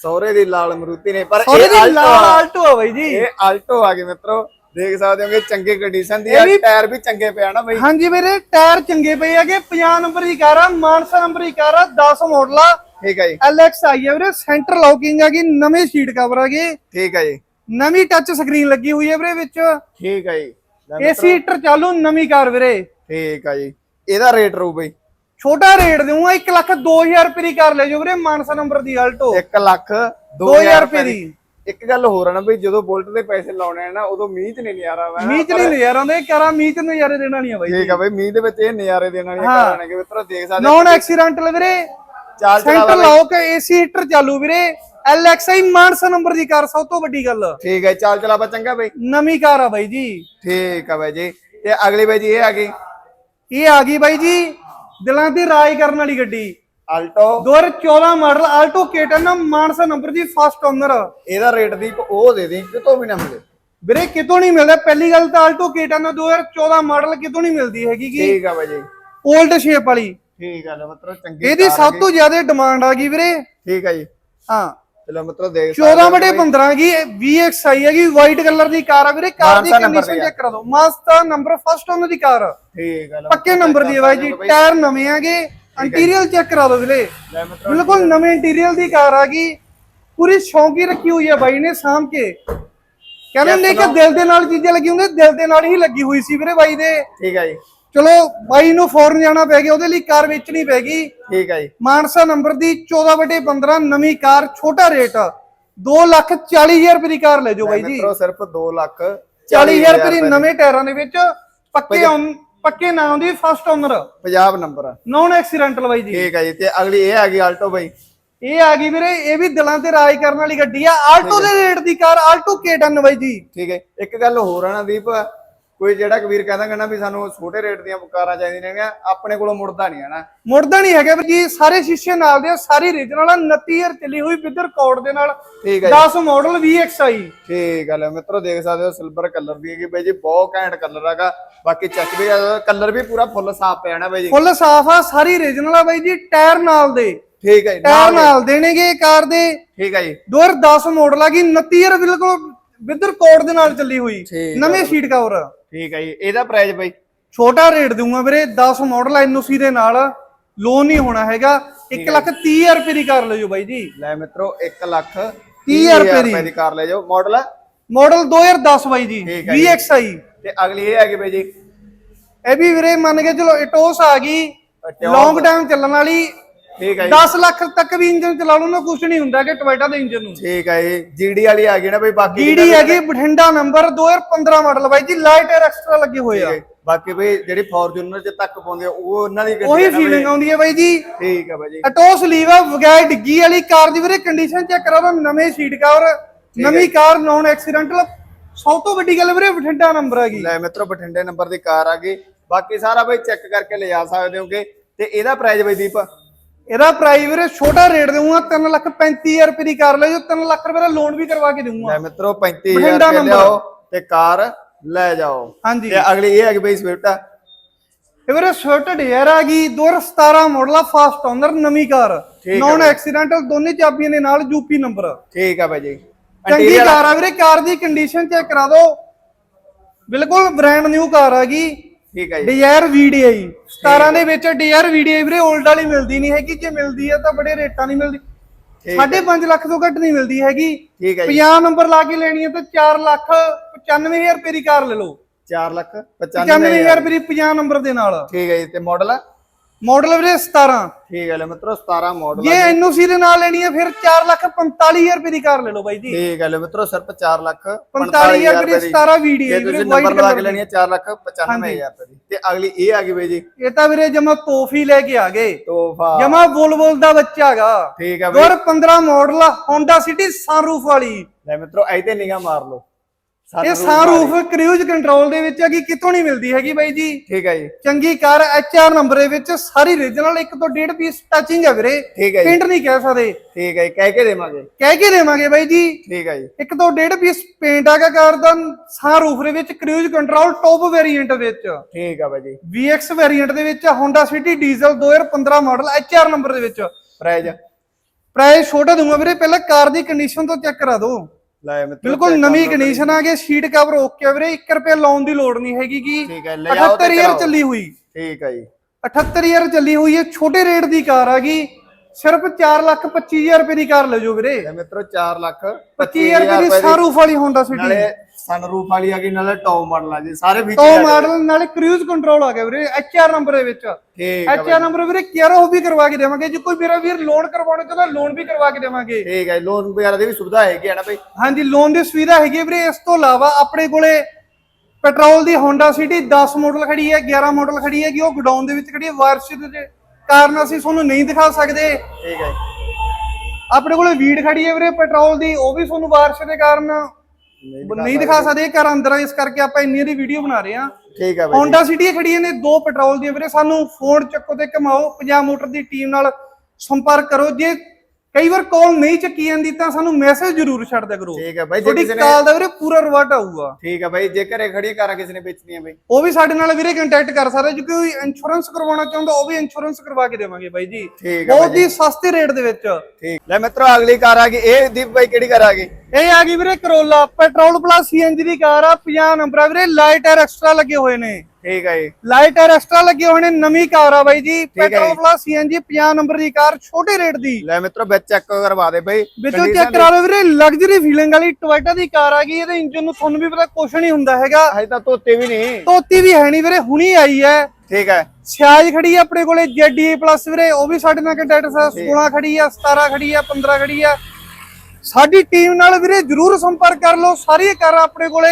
ਸਹੁਰੇ ਦੀ ਲਾਲ ਮਰੂਤੀ ਨੇ ਪਰ ਇਹ ਦੀ ਲਾਲ ਆ। ਆਲਟੋ ਆ ਬਾਈ ਜੀ। ਇਹ ਆਲਟੋ ਆ ਗਈ ਮਿੱਤਰੋ। ਦੇਖ ਸਕਦੇ ਹੋਗੇ ਚੰਗੇ ਕੰਡੀਸ਼ਨ ਦੀ ਆ ਟਾਇਰ ਵੀ ਚੰਗੇ ਪਿਆ ਨਾ ਬਾਈ। ਹਾਂਜੀ ਵੀਰੇ ਟਾਇਰ ਚੰਗੇ ਪਏ ਹੈਗੇ 50 ਨੰਬਰ ਦੀ ਕਾਰ ਆ ਮਾਨਸਾ ਨੰਬਰ ਦੀ ਕਾਰ ਆ 10 ਮਾਡਲ ਆ। ਠੀਕ ਆ ਜੀ। ਐਲਐਕਸ ਆਈ ਆ ਵੀਰੇ ਸੈਂਟਰ ਲੌਕਿੰਗ ਆ ਗਈ ਨਵੇਂ ਸੀਟ ਕਵਰ ਆ ਗਏ ਠੀਕ ਆ ਜੀ। ਨਵੀਂ ਟੱਚ ਸਕਰੀਨ ਲੱਗੀ ਹੋਈ ਹੈ ਵੀਰੇ ਵਿੱਚ। ਠੀਕ ਆ ਜੀ। ਏਸੀ ਹੀਟਰ ਚਾਲੂ ਨਵੀਂ ਕਾਰ ਵੀਰੇ। ਠੀਕ ਆ ਜੀ। ਇਹਦਾ ਰੇਟ ਰੂ ਬਈ। ਛੋਟਾ ਰੇਟ ਦੇਵਾਂਗਾ 1 ਲੱਖ 2000 ਰੁਪਏ ਦੀ ਕਾਰ ਲੈ ਜਾਓ ਵੀਰੇ ਮਾਨਸਾ ਨੰਬਰ ਦੀ ਆਲਟੋ 1 ਲੱਖ 2000 2000 ਰੁਪਏ ਦੀ। ਇੱਕ ਗੱਲ ਹੋਰ ਆ ਨਾ ਬਈ ਜਦੋਂ ਬੁਲਟ ਦੇ ਪੈਸੇ ਲਾਉਣੇ ਆ ਨਾ ਉਦੋਂ ਮੀਂਹ ਚ ਨਹੀਂ ਨਜ਼ਾਰਾ ਆਵਾ ਮੀਂਹ ਚ ਨਹੀਂ ਨਜ਼ਾਰਾ ਆਉਂਦੇ ਕਾਰਾਂ ਮੀਂਹ ਚ ਨਜ਼ਾਰੇ ਦੇਣ ਵਾਲੀਆਂ ਬਾਈ। ਠੀਕ ਆ ਬਈ ਮੀਂਹ ਦੇ ਵਿੱਚ ਇਹ ਨਜ਼ਾਰੇ ਦੇਣ ਵਾਲੀਆਂ ਹਾਂ। ਕਾਰਾਂ ਨੇ ਕਿ ਮਿੱਤਰੋ ਦੇਖ ਸਕਦੇ ਨੌਨ ਐਕਸੀਡੈਂਟਲ ਵੀਰੇ ਚਾਲ ਚਲਾ ਸੈਂਟਰ ਲੌਕ ਏਸੀ ਹੀਟਰ ਚਾਲੂ ਵੀਰੇ। ਐਲਐਕਸਆਈ ਮਾਨਸਾ ਨੰਬਰ ਦੀ ਕਾਰ ਸਭ ਤੋਂ ਵੱਡੀ ਗੱਲ। ਠੀਕ ਹੈ ਚਾਲ ਚਲਾਵਾ ਚੰਗਾ ਬਈ। ਨਵੀਂ ਕਾਰ ਆ ਬਾਈ ਜੀ। ਠੀਕ ਆ ਬਾਈ ਜੀ ਤੇ ਅਗਲੀ ਬਾਈ ਜੀ ਇਹ ਆ ਗਈ। ਇਹ ਆ ਗਈ ਬਾਈ ਜੀ ਦਿਲਾਂ ਦੀ ਰਾਜ ਕਰਨ ਵਾਲੀ ਗੱਡੀ। ਆਲਟੋ 2014 ਮਾਡਲ ਆਲਟੋ ਕੇਟਨ ਮਾਨਸਾ ਨੰਬਰ ਦੀ ਫਸਟ ਓਨਰ ਇਹਦਾ ਰੇਟ ਦੀ ਉਹ ਦੇ ਦੇ ਕਿਤੋਂ ਵੀ ਨਾ ਮਿਲੇ। ਵੀਰੇ ਕਿਤੋਂ ਨਹੀਂ ਮਿਲਦਾ। ਪਹਿਲੀ ਗੱਲ ਤਾਂ ਆਲਟੋ ਕੇਟਨ 2014 ਮਾਡਲ ਕਿਤੋਂ ਨਹੀਂ ਮਿਲਦੀ ਹੈਗੀ ਕਿ ਠੀਕ ਆ ਬਾਈ ਜੀ। 올ਡ ਸ਼ੇਪ ਵਾਲੀ। ਠੀਕ ਆ ਮਿੱਤਰੋ ਚੰਗੀ ਇਹਦੀ ਸਭ ਤੋਂ ਜ਼ਿਆਦਾ ਡਿਮਾਂਡ ਆ ਗਈ ਵੀਰੇ। ਠੀਕ ਆ ਜੀ। ਹਾਂ। ਚਲੋ ਮਿੱਤਰੋ ਦੇਖ 14 ਬਟੇ 15 ਕੀ VXI ਹੈਗੀ ਵਾਈਟ ਕਲਰ ਦੀ ਕਾਰ ਆ ਵੀਰੇ ਕਾਰ ਦੀ ਮਾਨਸਾ number ਕੰਡੀਸ਼ਨ ਆ। ਚੈੱਕ ਕਰਾ ਦਿਓ। ਮਾਸਟਰ ਨੰਬਰ ਫਸਟ ਓਨਰ ਦੀ ਕਾਰ ਆ। ਠੀਕ ਆ ਲੋ ਪੱਕੇ ਨੰਬਰ ਦੀ ਹੈ ਬਾਈ ਜੀ ਟਾਇਰ ਨਵੇਂ ਆਗੇ ਇੰਟੀਰੀਅਰ ਚੈੱਕ ਕਰਾ ਦਿਓ ਵੀਰੇ। ਲੈ ਮਿੱਤਰੋ ਬਿਲਕੁਲ ਨਵੇਂ ਇੰਟੀਰੀਅਰ ਦੀ ਕਾਰ ਆ ਗਈ। ਪੂਰੀ ਸ਼ੌਂਕੀ ਰੱਖੀ ਹੋਈ ਹੈ ਬਾਈ ਨੇ ਸਾਂਭ ਕੇ। ਕਹਿੰਦੇ ਨੇ ਕਿ ਦਿਲ ਦੇ ਨਾਲ ਚੀਜ਼ਾਂ ਲੱਗੀ ਹੁੰਦੀਆਂ ਦਿਲ ਦੇ ਨਾਲ ਹੀ ਲੱਗੀ ਹੋਈ ਸੀ ਵੀਰੇ ਬਾਈ ਦੇ। ਠੀਕ ਆ ਜੀ। ਚਲੋ ਬਾਈ ਨੂੰ ਫੋਰਨ ਜਾਣਾ ਪੈ ਗਿਆ ਉਹਦੇ ਲਈ ਕਾਰ ਵੇਚਣੀ ਪੈ ਗਈ। ਠੀਕ ਹੈ ਜੀ। ਮਾਨਸਾ ਨੰਬਰ ਦੀ 14 ਬਟੇ 15 ਨਵੀਂ ਕਾਰ ਛੋਟਾ ਰੇਟ 2 ਲੱਖ 40 ਹਜ਼ਾਰ ਰੁਪਏ ਦੀ ਕਾਰ ਲੈ ਜਾਓ ਬਾਈ ਜੀ। ਮਿੱਤਰੋ ਸਿਰਫ 2 ਲੱਖ 40 ਹਜ਼ਾਰ ਰੁਪਏ ਦੀ ਨਵੇਂ ਟਾਇਰਾਂ ਦੇ ਵਿੱਚ ਪੱਕੇ ਪੱਕੇ ਨਾਮ ਦੀ first owner Punjab number. Non accidental ਬਾਈ ਜੀ। ਠੀਕ ਹੈ ਜੀ ਤੇ ਅਗਲੀ ਇਹ ਆ ਗਈ ਆਲਟੋ ਬਾਈ। ਇਹ ਆ ਗਈ ਵੀਰੇ ਇਹ ਵੀ ਦਿਲਾਂ ਤੇ ਰਾਜ ਕਰਨ ਵਾਲੀ ਗੱਡੀ ਆ। ਆਲਟੋ ਦੇ ਰੇਟ ਦੀ ਕਾਰ ਆਲਟੋ K10 ਬਾਈ ਜੀ। ਠੀਕ ਹੈ ਇੱਕ ਗੱਲ ਹੋਰ ਆ ਨਾ ਦੀਪ ਕੋਈ ਜਿਹੜਾ ਕਬੀਰ ਕਹਿੰਦਾ ਕਹਿੰਦਾ ਵੀ ਸਾਨੂੰ ਛੋਟੇ ਰੇਟ ਦੀਆਂ ਕਾਰਾਂ ਚਾਹੀਦੀਆਂ ਨੇਗੀਆਂ ਆਪਣੇ ਕੋਲੋਂ ਮੁੜਦਾ ਨਹੀਂ ਹੈ ਨਾ ਮੁੜਦਾ ਨਹੀਂ ਹੈਗਾ ਜੀ ਸਾਰੇ ਸ਼ੀਸ਼ੇ ਨਾਲ ਦੇ ਸਾਰੀ ਰੀਜਨਲ ਆ 29 ਹਜ਼ਾਰ ਚੱਲੀ ਹੋਈ ਵਿਦ ਰਿਕਾਰਡ ਦੇ ਨਾਲ। ਠੀਕ ਹੈ 10 ਮਾਡਲ VXI ਠੀਕ ਹੈ ਮਿੱਤਰੋ ਦੇਖ ਸਕਦੇ ਹੋ ਸਿਲਵਰ ਕਲਰ ਦੀ ਹੈਗੀ ਬਾਈ ਜੀ ਬਹੁਤ ਘੈਂਟ ਕਲਰ ਹੈਗਾ। ਬਾਕੀ ਚੈੱਕ ਵੀ ਕਲਰ ਵੀ ਪੂਰਾ ਫੁੱਲ ਸਾਫ਼ ਪਿਆ ਨਾ ਬਾਈ ਜੀ। ਫੁੱਲ ਸਾਫ਼ ਆ ਸਾਰੀ ਰੀਜਨਲ ਆ ਬਾਈ ਜੀ ਟਾਇਰ ਨਾਲ ਦੇ। ਠੀਕ ਹੈ ਜੀ ਟਾਇਰ ਨਾਲ ਦੇਣਗੇ ਕਾਰ ਦੇ। ਠੀਕ ਹੈ ਜੀ। 2010 ਮਾਡਲ ਆ ਗਈ 29 ਹਜ਼ਾਰ ਬਿਲਕੁਲ ਵਿਦ ਰਿਕਾਰਡ ਦੇ ਨਾਲ ਚੱਲੀ ਹੋਈ। ਨਵੇਂ ਸੀਟ ਕਵਰ ਠੀਕ ਹੈ ਜੀ ਇਹਦਾ ਪ੍ਰਾਈਸ ਬਾਈ। ਛੋਟਾ ਰੇਟ ਦਊਂਗਾ ਵੀਰੇ 10 ਮਾਡਲ ਐਨਓਸੀ ਦੇ ਨਾਲ। ਲੋਨ ਨਹੀਂ ਹੋਣਾ ਹੈਗਾ। 1 ਲੱਖ 30 ਹਜ਼ਾਰ ਰੁਪਏ ਦੀ ਕਾਰ ਲੈ ਜਾਓ ਬਾਈ ਜੀ। ਲੈ ਮਿੱਤਰੋ 1 ਲੱਖ ਹਜ਼ਾਰ ਰੁਪਏ ਦੀ। ਕਾਰ ਲੈ ਜਾਓ। ਮਾਡਲ ਮਾਡਲ 2010 ਬਾਈ ਜੀ। VXI ਤੇ ਅਗਲੀ ਇਹ ਹੈਗੀ ਬਾਈ ਜੀ। ਇਹ ਵੀ ਵੀਰੇ ਮੰਨ ਕੇ ਚਲੋ ਇਟੋਸ ਆ ਗਈ। ਲੌਂਗ ਟਾਈਮ ਚੱਲਣ ਵਾਲੀ। ਠੀਕ ਹੈ ਜੀ। 10 ਲੱਖ ਤੱਕ ਵੀ ਇੰਜਨ ਚਲਾ ਲਓ ਨਾ ਕੁਝ ਨਹੀਂ ਹੁੰਦਾ ਕਿ ਟੋਇਟਾ ਦੇ ਇੰਜਨ ਨੂੰ। ਠੀਕ ਹੈ ਜੀ। ਜੀਡੀ ਵਾਲੀ ਆ ਗਈ ਨਾ ਬਈ ਬਾਕੀ ਡੀਡੀ ਹੈਗੀ ਬਠਿੰਡਾ ਨੰਬਰ 2015 ਮਾਡਲ ਬਾਈ ਜੀ ਲਾਈਟ 에ਅਰ ਐਕਸਟਰਾ ਲੱਗੇ ਹੋਏ ਆ। ਬਾਕੀ ਬਈ ਜਿਹੜੀ ਫੋਰਚੂਨਰ ਚ ਤੱਕ ਪਾਉਂਦੇ ਆ ਉਹ ਉਹਨਾਂ ਦੀ ਗੱਡੀ ਉਹੀ। ਫੀਲਿੰਗ ਆਉਂਦੀ ਹੈ ਬਾਈ ਜੀ। ਠੀਕ ਹੈ ਬਾਈ ਜੀ। ਅਟੋਸ ਲੀਵ ਆ ਵਗੈਰ ਡਿੱਗੀ ਵਾਲੀ ਕਾਰ ਦੀ ਵੀਰੇ ਕੰਡੀਸ਼ਨ ਚੈੱਕ ਕਰਾ ਲਓ ਨਵੇਂ ਸੀਟ ਕਵਰ ਨਵੀਂ ਕਾਰ ਨੌਨ ਐਕਸੀਡੈਂਟਲ ਸਭ ਤੋਂ ਵੱਡੀ ਗੱਲ ਵੀਰੇ ਬਠਿੰਡਾ ਨੰਬਰ ਹੈਗੀ। ਲੈ ਮਿੱਤਰੋ ਬਠਿੰਡੇ ਨੰਬਰ ਦੀ ਕਾਰ ਆ ਗਈ। ਬਾਕੀ ਸਾਰਾ ਬਈ ਚੈੱਕ ਕਰਕੇ ਲੈ ਜਾ ਸਕਦੇ ਹੋਗੇ। ਤੇ ਇਹਦਾ ਪ੍ਰਾਈਸ ਬਈ ਦੀਪ? ਇਹਦਾ ਪ੍ਰਾਈਸ ਵੀਰੇ ਛੋਟਾ ਰੇਟ ਦੇਊਂਗਾ 3 ਲੱਖ 35000 ਰੁਪਏ ਦੀ ਕਾਰ ਲੈ ਜੋ 3 ਲੱਖ ਰੁਪਏ ਦਾ ਲੋਨ ਵੀ ਕਰਵਾ ਕੇ ਦੇਊਂਗਾ। ਲੈ ਮਿੱਤਰੋ 35000 ਬਠਿੰਡਾ ਰੁਪਏ। ਲਿਆਓ ਤੇ ਕਾਰ ਲੈ ਜਾਓ। ਹਾਂਜੀ। ਤੇ ਅਗਲੀ ਇਹ ਹੈਗੀ ਬਈ ਸਵਿਫਟ ਇਹ ਵੀਰੇ ਸਵਿਫਟ ਡਿਜ਼ਾਇਰ ਆ ਗਈ 2017 ਮਾਡਲ ਆ ਫਾਸਟ ਓਨਰ ਨਵੀਂ ਕਾਰ। ਹੈ ਨੌਨ ਐਕਸੀਡੈਂਟਲ ਦੋਨੇ ਚਾਬੀਆਂ ਦੇ ਨਾਲ ਯੂਪੀ ਨੰਬਰ ਠੀਕ ਆ ਬਾਈ ਜੀ। ਚੰਗੀ ਕਾਰ ਆ ਵੀਰੇ ਕਾਰ ਦੀ ਕੰਡੀਸ਼ਨ ਚੈੱਕ ਕਰਾ ਦਿਓ। ਬਿਲਕੁਲ ਬ੍ਰਾਂਡ ਨਿਊ ਕਾਰ ਆ ਗਈ। ਠੀਕ ਹੈ ਜੀ। ਡਿਜ਼ਾਇਰ VDI 17 ਦੇ ਵਿੱਚ ਡਿਜ਼ਾਇਰ VDI ਵੀਰੇ 올ਡ ਵਾਲੀ ਮਿਲਦੀ ਨਹੀਂ ਹੈਗੀ। ਜੇ ਮਿਲਦੀ ਹੈ ਤਾਂ ਬੜੇ ਰੇਟਾਂ ਨਹੀਂ ਮਿਲਦੀ। ਠੀਕ 5.5 ਲੱਖ ਤੋਂ ਘੱਟ ਨਹੀਂ ਮਿਲਦੀ ਹੈਗੀ। ਠੀਕ ਹੈ ਜੀ। 50 ਨੰਬਰ ਲਾ ਕੇ ਲੈਣੀ ਹੈ ਤਾਂ 4 ਲੱਖ 95000 ਰੁਪਏ ਦੀ ਕਾਰ ਲੈ ਲਓ। 4 ਲੱਖ 95000 95000 ਰੁਪਏ ਦੀ 50 ਨੰਬਰ ਦੇ ਨਾਲ। ਠੀਕ ਹੈ ਜੀ ਤੇ ਮਾਡਲ ਮਾਡਲ ਵੀਰੇ 17 ਠੀਕ ਹੈ ਲੈ ਮਿੱਤਰੋ 17 ਮਾਡਲ ਜੇ ਐਨਓਸੀ ਦੇ ਨਾਲ ਲੈਣੀ ਹੈ ਫਿਰ 4 ਲੱਖ 45000 ਰੁਪਏ ਦੀ ਕਾਰ ਲੈ ਲਓ ਬਾਈ ਜੀ। ਠੀਕ ਹੈ ਲੈ ਮਿੱਤਰੋ ਸਿਰਫ 4 ਲੱਖ 45000 ਰੁਪਏ ਦੀ 17 ਜੇ VDI ਵੀਰੇ ਤੁਸੀਂ ਵਾਈਟ ਨੰਬਰ ਲਾ ਕੇ ਲੈਣੀ ਹੈ 4 ਲੱਖ 95000 ਰੁਪਏ ਦੀ। ਤੇ ਅਗਲੀ ਇਹ ਆ ਗਈ ਬਾਈ ਜੀ। ਇਹ ਤਾਂ ਵੀਰੇ ਜਮਾ ਤੋਹਫੀ ਲੈ ਕੇ ਆ ਗਏ। ਤੋਹਫਾ। ਜਮਾ ਬੁਲਬੁਲ ਦਾ ਬੱਚਾ ਹੈਗਾ। ਠੀਕ ਹੈ ਬਾਈ। 2015 ਮਾਡਲ Honda City sunroof ਵਾਲੀ। ਲੈ ਮਿੱਤਰੋ ਐ ਤੇ ਨਿਗਾਹ ਮਾਰ ਲਓ। ਇਹ sunroof ਕਰੂਜ਼ ਕੰਟਰੋਲ ਦੇ ਵਿੱਚ ਹੈਗੀ ਕਿਤੋਂ ਨਹੀਂ ਮਿਲਦੀ ਹੈਗੀ ਬਾਈ ਜੀ। ਠੀਕ ਹੈ ਜੀ। ਚੰਗੀ ਕਾਰ HR ਨੰਬਰ ਦੇ ਵਿੱਚ ਸਾਰੀ ਰੀਜਨਲ ਇੱਕ ਤੋਂ ਡੇਢ ਪੀਸ ਟੱਚਿੰਗ ਹੈ ਵੀਰੇ। ਠੀਕ ਹੈ ਜੀ। ਪਿੰਡ ਨਹੀਂ ਕਹਿ ਸਕਦੇ। ਠੀਕ ਹੈ ਕਹਿ ਕੇ ਦੇਵਾਂਗੇ। ਕਹਿ ਕੇ ਦੇਵਾਂਗੇ ਬਾਈ ਜੀ। ਠੀਕ ਹੈ ਜੀ। ਇੱਕ ਤੋਂ ਡੇਢ ਪੀਸ ਪੇਂਟ ਹੈਗਾ ਕਾਰ ਦਾ sunroof ਦੇ ਵਿੱਚ ਕਰੂਜ਼ ਕੰਟਰੋਲ ਟੌਪ ਵੇਰੀਐਂਟ ਵਿੱਚ। ਠੀਕ ਹੈ ਬਾਈ ਜੀ। VX ਵੇਰੀਐਂਟ ਦੇ ਵਿੱਚ Honda City ਡੀਜ਼ਲ 2015 ਮਾਡਲ HR ਨੰਬਰ ਦੇ ਵਿੱਚ। ਪ੍ਰਾਈਜ਼ ਪ੍ਰਾਈਸ ਛੋਟਾ ਦੂੰਗਾ ਵੀਰੇ ਪਹਿਲਾਂ ਕਾਰ ਦੀ ਕੰਡੀਸ਼ਨ ਤੋਂ ਚੈੱਕ ਕਰਾ ਦਿਓ। ਲੈ ਮਿੱਤਰੋ ਬਿਲਕੁਲ ਨਵੀਂ ਕੰਡੀਸ਼ਨ ਆ ਗਈ ਸ਼ੀਟ ਕਵਰ ਓਕੇ ਆ ਵੀਰੇ 1 ਰੁਪਏ ਲਾਉਣ ਦੀ ਲੋੜ ਨਹੀਂ ਹੈਗੀ ਕਿ ਠੀਕ ਹੈ, ਲੈ ਜਾਓ ਤੇ 78000 ਚਲਾਓ। ਚੱਲੀ ਹੋਈ। ਠੀਕ ਹੈ ਜੀ। 78000 ਚੱਲੀ ਹੋਈ ਹੈ ਛੋਟੇ ਰੇਟ ਦੀ ਕਾਰ ਆ ਗਈ। ਸਿਰਫ 4 ਲੱਖ 25000 ਰੁਪਏ ਦੀ ਕਾਰ ਲੈ ਜਾਓ ਵੀਰੇ। ਲੈ ਮਿੱਤਰੋ 4 ਲੱਖ 25000 ਰੁਪਏ ਦੀ ਸਾਰੂਫ ਵਾਲੀ Honda City ਨਾਲੇ ਸਨਰੂਫ ਵਾਲੀ ਆ ਗਈ ਨਾਲੇ ਟੌਪ ਮਾਡਲ ਆ ਜੀ ਸਾਰੇ ਫੀਚਰ ਮਾਡਲ ਨਾਲੇ ਕਰੂਜ਼ ਕੰਟਰੋਲ ਆ ਗਿਆ ਵੀਰੇ HR ਨੰਬਰ ਦੇ ਵਿੱਚ। ਠੀਕ ਹੈ HR ਨੰਬਰ ਵੀਰੇ ਕੇਅਰ ਉਹ ਵੀ ਕਰਵਾ ਕੇ ਦੇਵਾਂਗੇ ਜੇ ਕੋਈ ਮੇਰਾ ਵੀਰ ਲੋਨ ਕਰਵਾਉਣਾ ਚਾਹੁੰਦਾ ਲੋਨ ਵੀ ਕਰਵਾ ਕੇ ਦੇਵਾਂਗੇ। ਠੀਕ ਹੈ ਲੋਨ ਵਗੈਰਾ ਦੀ ਵੀ ਸੁਵਿਧਾ ਹੈਗੀ ਹੈ ਨਾ ਬਈ। ਹਾਂਜੀ ਲੋਨ ਦੀ ਸੁਵਿਧਾ ਹੈਗੀ ਵੀਰੇ ਇਸ ਤੋਂ ਇਲਾਵਾ ਆਪਣੇ ਕੋਲੇ ਪੈਟਰੋਲ ਦੀ Honda City 10 ਮਾਡਲ ਖੜੀ ਹੈ 11 ਮਾਡਲ ਖੜੀ ਹੈਗੀ ਉਹ ਗਡਾਊਨ ਦੇ ਵਿੱਚ ਖੜੀ ਹੈ ਵਾਰਸ਼ਿਤ ਦੇ ਕਾਰਨ ਅਸੀਂ ਤੁਹਾਨੂੰ ਨਹੀਂ ਦਿਖਾ ਸਕਦੇ। ਠੀਕ ਹੈ ਆਪਣੇ ਕੋਲੇ ਵੀਡ ਖੜੀ ਹੈ ਵੀਰੇ ਪੈਟਰੋਲ ਦੀ ਉਹ ਵੀ ਤੁਹਾਨੂੰ ਬਾਰਿਸ਼ ਦੇ ਕਾਰਨ ਨਹੀਂ ਦਿਖਾ ਸਕਦੇ। ਘਰ ਅੰਦਰ ਆ, ਇਸ ਕਰਕੇ ਆਪਾਂ ਇੰਨੀ ਦੀ ਵੀਡੀਓ ਬਣਾ ਰਹੇ ਹਾਂ। ਠੀਕ ਹੈ ਬਈ Honda City ਖੜੀਆਂ ਨੇ ਦੋ ਪੈਟਰੋਲ ਦੀਆਂ ਵੀਰੇ ਸਾਨੂੰ ਫੋਨ ਚੱਕੋ ਤੇ ਕਮਾਓ ਪੰਜਾਬ ਮੋਟਰ ਦੀ ਟੀਮ ਨਾਲ ਸੰਪਰਕ ਕਰੋ। ਜੇ ਕਈ ਵਾਰ ਕਾਲ ਨਹੀਂ ਚੱਕੀ ਜਾਂਦੀ ਤਾਂ ਸਾਨੂੰ ਮੈਸੇਜ ਜ਼ਰੂਰ ਛੱਡ ਦਿਆ ਕਰੋ। ਠੀਕ ਹੈ ਬਾਈ ਜੇ ਤੁਹਾਡੀ ਕਿਸੇ ਨੇ ਕਾਲ ਦਾ ਵੀਰੇ ਪੂਰਾ ਰਿਵਾਰਡ ਆਊਗਾ। ਠੀਕ ਹੈ ਬਾਈ ਜੇ ਘਰੇ ਖੜੀ ਕਾਰਾਂ ਕਿਸੇ ਨੇ ਵੇਚਣੀਆਂ ਬਈ। ਉਹ ਵੀ ਸਾਡੇ ਨਾਲ ਵੀਰੇ ਕੰਟੈਕਟ ਕਰ ਸਕਦਾ ਜੇ ਕੋਈ ਇੰਸ਼ੋਰੈਂਸ ਕਰਵਾਉਣਾ ਚਾਹੁੰਦਾ ਉਹ ਵੀ ਇੰਸ਼ੋਰੈਂਸ ਕਰਵਾ ਕੇ ਦੇਵਾਂਗੇ ਬਾਈ ਜੀ। ਠੀਕ ਹੈ ਬਹੁਤ ਹੀ ਸਸਤੇ ਰੇਟ ਦੇ ਵਿੱਚ। ਠੀਕ। ਲੈ ਮਿੱਤਰੋ ਅਗਲੀ ਕਾਰ ਆ ਗਈ। ਇਹ ਦੀਪ ਬਾਈ ਕਿਹੜੀ ਕਾਰ ਆ ਗਈ? ਇਹ ਆ ਗਈ ਵੀਰੇ ਕਰੋਲਾ ਪੈਟਰੋਲ ਪਲੱਸ ਸੀਐਨਜੀ ਦੀ ਕਾਰ ਆ 50 ਨੰਬਰ ਆ ਵੀਰੇ। ਲਾਈਟ ਐਰ ਐਕਸਟਰਾ ਲੱਗੇ ਹੋਏ ਨੇ। ਠੀਕ ਹੈ ਜੀ। ਲਾਈਟ ਟਾਇਰ ਐਕਸਟਰਾ ਲੱਗੇ ਹੋਏ ਨੇ ਨਵੀਂ ਕਾਰ ਆ ਬਾਈ ਜੀ। ਪੈਟਰੋਲ। ਪਲੱਸ ਸੀਐਨਜੀ 50 ਨੰਬਰ ਦੀ ਕਾਰ ਛੋਟੇ ਰੇਟ ਦੀ। ਲੈ ਮਿੱਤਰੋ ਵਿੱਚ ਚੈੱਕ ਕਰਵਾ ਦੇ ਬਈ। ਵਿੱਚੋਂ ਚੈੱਕ ਕਰਾ ਲਓ ਵੀਰੇ ਲਗਜ਼ਰੀ ਫੀਲਿੰਗ ਵਾਲੀ ਟੋਇਟਾ ਦੀ ਕਾਰ ਆ ਗਈ ਇਹਦੇ ਇੰਜਨ ਨੂੰ ਤੁਹਾਨੂੰ ਵੀ ਪਤਾ ਕੁਛ ਨਹੀਂ ਹੁੰਦਾ ਹੈਗਾ। ਹਜੇ ਤਾਂ ਧੋਤੇ ਵੀ ਨਹੀਂ। ਤੋਤੀ ਵੀ ਹੈ ਨਹੀਂ ਵੀਰੇ ਹੁਣੀ ਆਈ ਹੈ। ਠੀਕ ਹੈ ਸਿਆਜ ਖੜੀ ਆ ਆਪਣੇ ਕੋਲੇ ZDA ਪਲੱਸ ਵੀਰੇ ਉਹ ਵੀ ਸਾਡੇ ਨਾਲ ਕੰਟੈਕਟ ਹੈ 16 ਖੜੀ ਆ 17 ਖੜੀ ਆ 15 ਖੜੀ ਆ। ਸਾਡੀ ਟੀਮ ਨਾਲ ਵੀਰੇ ਜਰੂਰ ਸੰਪਰਕ ਕਰ ਲਓ ਸਾਰੀਆਂ ਕਾਰਾਂ ਆਪਣੇ ਕੋਲੇ।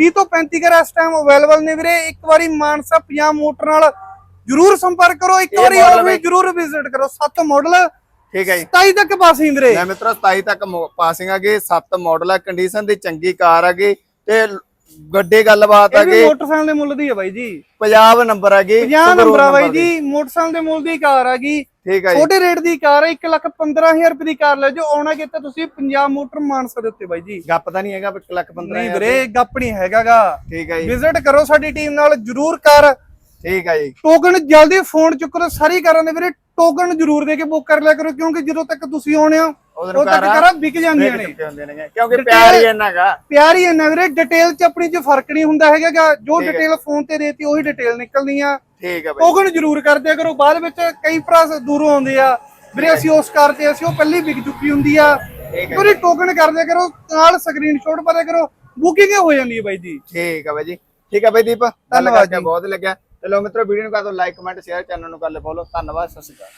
30 ਤੋਂ 35 ਕਾਰ ਇਸ ਟਾਈਮ ਅਵੇਲੇਬਲ ਨੇ ਵੀਰੇ। ਇੱਕ ਵਾਰੀ ਮਾਨਸਾ 50 ਮੋਟਰ ਨਾਲ ਜਰੂਰ ਸੰਪਰਕ ਕਰੋ। ਇੱਕ ਇਹ ਵਾਰੀ ਹੋਰ ਵੀ ਜਰੂਰ ਵਿਜ਼ਿਟ ਕਰੋ। 7 ਮਾਡਲ ਠੀਕ ਹੈ ਜੀ। 27 ਤੱਕ ਪਾਸਿੰਗ ਵੀਰੇ। ਲੈ ਮਿੱਤਰੋ 27 ਤੱਕ ਪਾਸਿੰਗ ਆਗੇ 7 ਮਾਡਲ ਹੈ ਕੰਡੀਸ਼ਨ ਦੀ ਚੰਗੀ ਕਾਰ ਹੈਗੀ ਤੇ ਗੱਡੇ ਗੱਲਬਾਤ ਇਹ ਵੀ ਹੈਗੀ ਮੋਟਰਸਾਈਕਲ ਦੇ ਮੁੱਲ ਦੀ ਹੈ ਬਾਈ ਜੀ। ਪੰਜਾਬ ਨੰਬਰ ਹੈਗੀ 50 ਸੰਗਰੂਰ ਨੰਬਰ ਆ ਬਾਈ। ਜੀ। ਮੋਟਰਸਾਈਕਲ ਦੇ ਮੁੱਲ ਦੀ ਕਾਰ ਆ ਗਈ। ਠੀਕ ਹੈ ਜੀ। ਛੋਟੇ ਰੇਟ ਦੀ ਕਾਰ ਹੈ 1 ਲੱਖ 15000 ਰੁਪਏ ਦੀ ਕਾਰ ਲੈ ਜਾਓ। ਆਉਣਾ ਕਿਤੇ ਤੁਸੀਂ ਪੰਜਾਬ ਮੋਟਰ ਮਾਨਸਾ ਦੇ ਉੱਤੇ ਬਾਈ ਜੀ। ਗੱਪ ਤਾਂ ਨਹੀਂ ਹੈਗਾ 1 ਲੱਖ 15 ਨਹੀਂ ਵੀਰੇ ਗੱਪ ਨਹੀਂ ਹੈਗਾਗਾ। ਠੀਕ ਹੈ ਜੀ। ਵਿਜ਼ਿਟ ਕਰੋ ਸਾਡੀ ਟੀਮ ਨਾਲ ਜਰੂਰ ਕਰ। ਠੀਕ ਹੈ ਜੀ। ਟੋਕਨ ਜਲਦੀ ਫੋਨ ਚੁੱਕੋ ਸਾਰੀ ਕਾਰਾਂ ਦੇ ਵੀਰੇ ਟੋਕਨ ਜਰੂਰ ਦੇ ਕੇ ਬੁੱਕ ਕਰ ਲਿਆ ਕਰੋ ਕਿਉਂਕਿ ਜਦੋਂ ਤੱਕ ਤੁਸੀਂ ਆਉਣੇ ਹੋ ਉਦੋਂ ਤੱਕ ਕਾਰਾਂ ਵਿਕ ਜਾਂਦੀਆਂ ਨੇ। ਕਿਉਂਕਿ ਪਿਆਰ ਹੀ ਇੰਨਾ ਗਾ ਪਿਆਰ ਹੀ ਇੰਨਾ ਵੀਰੇ ਡਿਟੇਲ ਚ ਆਪਣੀ ਚ ਫ਼ਰਕ ਨਹੀਂ ਹੁੰਦਾ ਹੈਗਾ। ਜੋ। ਡਿਟੇਲ ਫੋਨ ਤੇ ਦੇਤੀ ਉਹੀ ਡਿਟੇਲ ਨਿਕਲਣੀ ਆ ਠੀਕ ਹੈ ਬਾਈ। ਟੋਕਨ ਜਰੂਰ ਕਰ ਦਿਆ ਕਰੋ ਬਾਅਦ ਵਿੱਚ ਕਈ ਭਰਾ ਦੂਰੋਂ ਆਉਂਦੇ ਆ। ਵੀਰੇ ਅਸੀਂ ਉਸ ਕਾਰ ਤੇ ਅਸੀਂ ਉਹ ਪਹਿਲੀ ਵਿਕ ਚੁੱਕੀ ਹੁੰਦੀ ਆ। ਉਹਦੀ ਟੋਕਨ ਕਰ ਦਿਆ ਕਰੋ ਨਾਲ ਸਕਰੀਨਸ਼ਾਟ ਪਾ ਦਿਆ ਕਰੋ ਬੁਕਿੰਗ ਹੋ ਜਾਂਦੀ ਹੈ ਬਾਈ ਜੀ। ਠੀਕ ਹੈ ਬਾਈ ਜੀ। ਠੀਕ ਹੈ ਬਾਈ ਦੀਪ ਧੰਨਵਾਦ ਬਹੁਤ ਲੱਗਿਆ। ਚਲੋ ਮਿੱਤਰੋ ਵੀਡੀਓ ਨੂੰ ਕਰ ਦਿਓ ਲਾਈਕ ਕਮੈਂਟ ਸ਼ੇਅਰ ਚੈਨਲ ਨੂੰ ਕਰ ਲਿਓ ਫੋਲੋ ਧੰਨਵਾਦ ਸਤਿ ਸ਼੍ਰੀ ਅਕਾਲ।